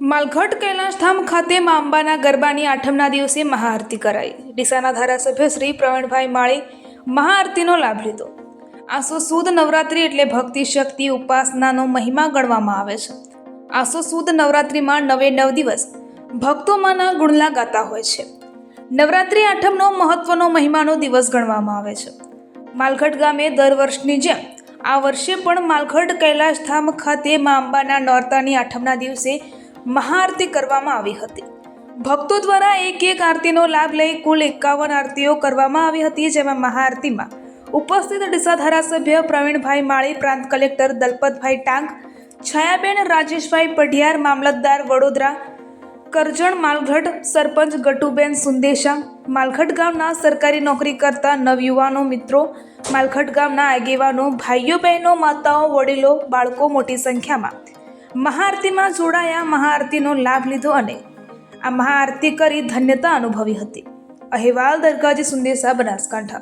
માલઘટ કૈલાશધામ ખાતે મા અંબાના ગરબાની આઠમના દિવસે મહાઆરતી કરાઈ. ડીસાના ધારાસભ્ય શ્રી પ્રવીણભાઈ માળી મહાઆરતીનો લાભ લીધો. આસો સુદ નવરાત્રિ એટલે ભક્તિ, શક્તિ, ઉપાસનાનો મહિમા ગણવામાં આવે છે. આસો સુદ નવરાત્રિમાં નવે નવ દિવસ ભક્તોમાંના ગુણલા ગાતા હોય છે. નવરાત્રિ આઠમનો મહત્વનો મહિમાનો દિવસ ગણવામાં આવે છે. માલઘટ ગામે દર વર્ષની જેમ આ વર્ષે પણ માલઘટ કૈલાશધામ ખાતે મા અંબાના નોરતાની આઠમના દિવસે મહાઆરતી કરવામાં આવી હતી. ભક્તો દ્વારા એક એક આરતીનો લાભ લઈ કુલ એકાવન આરતીઓ કરવામાં આવી હતી, જેમાં મહાઆરતીમાં ઉપસ્થિત ડીસા ધારાસભ્ય પ્રવીણભાઈ માળી, પ્રાંત કલેક્ટર દલપતભાઈ ટાંક, છાયાબેન રાજેશભાઈ પઢિયાર, મામલતદાર વડોદરા, કરજણ માલઘટ, સરપંચ ગટુબેન સુંદેશા, માલઘટ ગામના સરકારી નોકરી કરતા નવયુવાનો મિત્રો, માલઘટ ગામના આગેવાનો, ભાઈઓ બહેનો, માતાઓ, વડીલો, બાળકો મોટી સંખ્યામાં મહાઆરતીમાં જોડાયા, મહાઆરતીનો લાભ લીધો અને આ મહાઆરતી કરી ધન્યતા અનુભવી હતી. અહેવાલ દરગાજી સુંદેસા બનાસકાંઠા.